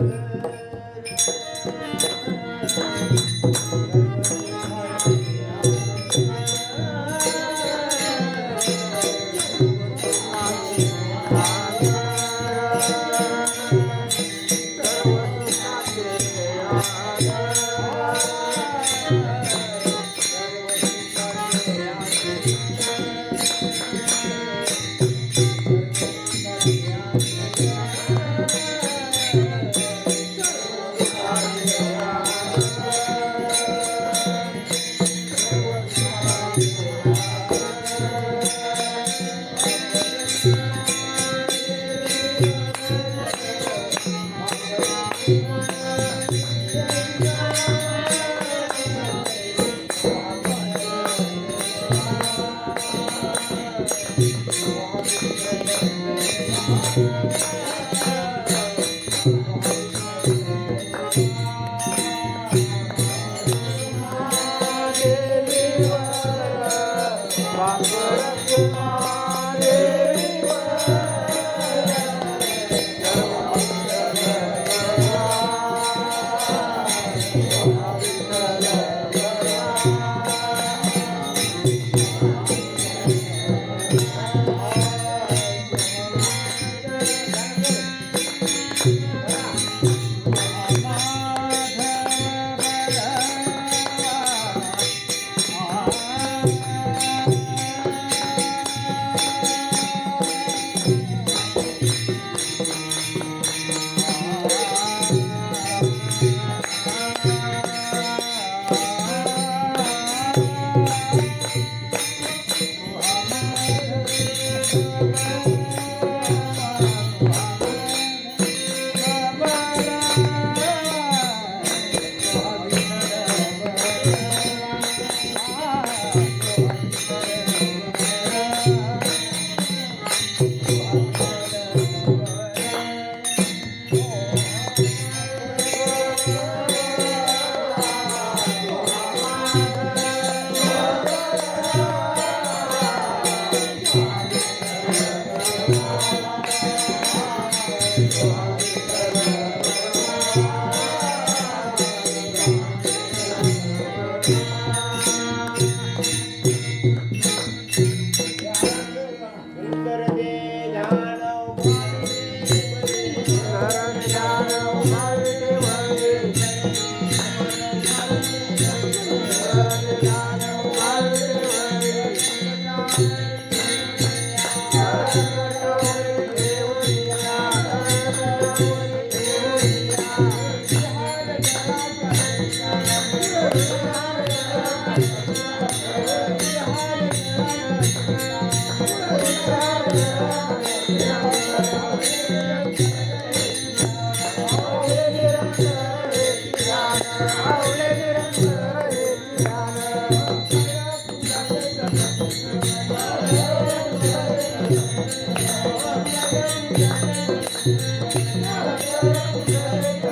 Thank you. see yeah, yeah.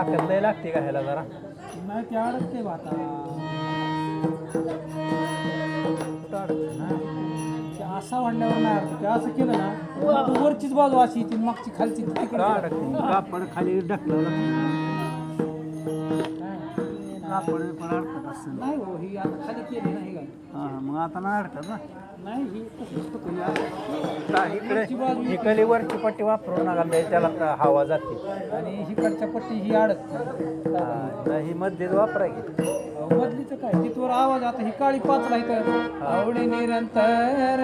ताकद लय लागते का ह्याला जरा? नाही ते अडकते आता. कुठं अडकते ना? ते असा वाढल्यावर नाही अडकत. ते असं केलं ना तर वरचीच बाजू अशी येते मागची खालची तिकडे का अडकते. कापड खाली ढकललं कापड पण अडकत असं नाही हो ही आता खाली केली नाही काय हां मग आता नाही अडकत ना. इकडे इकडे वरची पट्टी वापरू नका त्याला हवा जाते आणि इकडच्या पट्टी ही आडत ही मध्येच वापरायची की मधली तर काय तिथवर आवाज आता ही काळी पाच तर आवडी निरंतर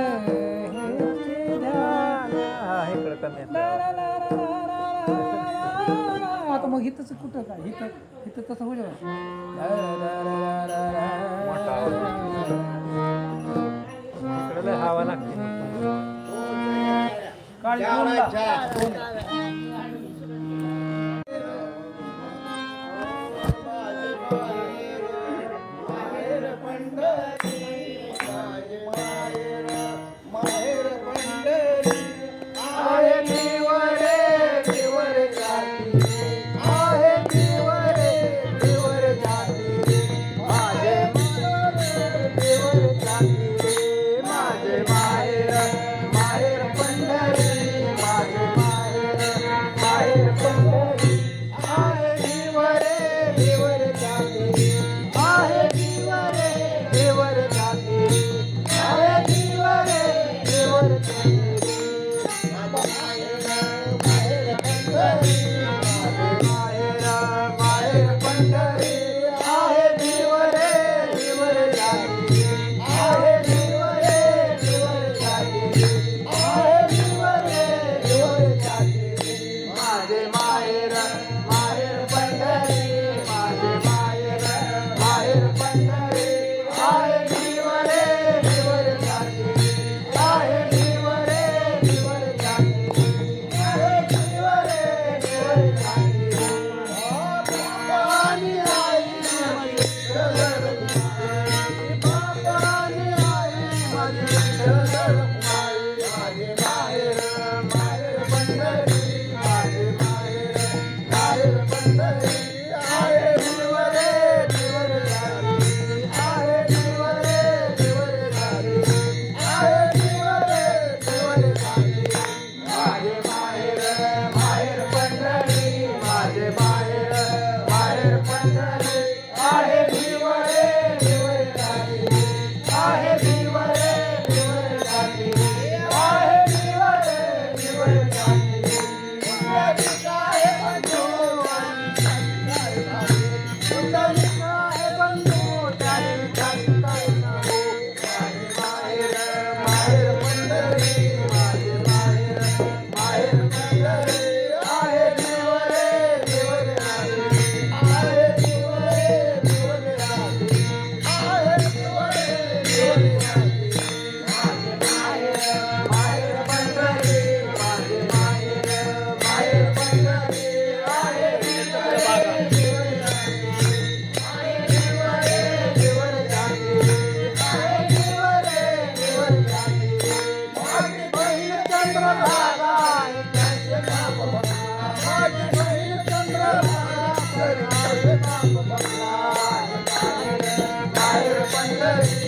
आता मग हिथंच कुठं काय हिथं हिथं तसं होईल इकडे हवा लागते. काळजी Yeah. आहे. I'm a man, I'm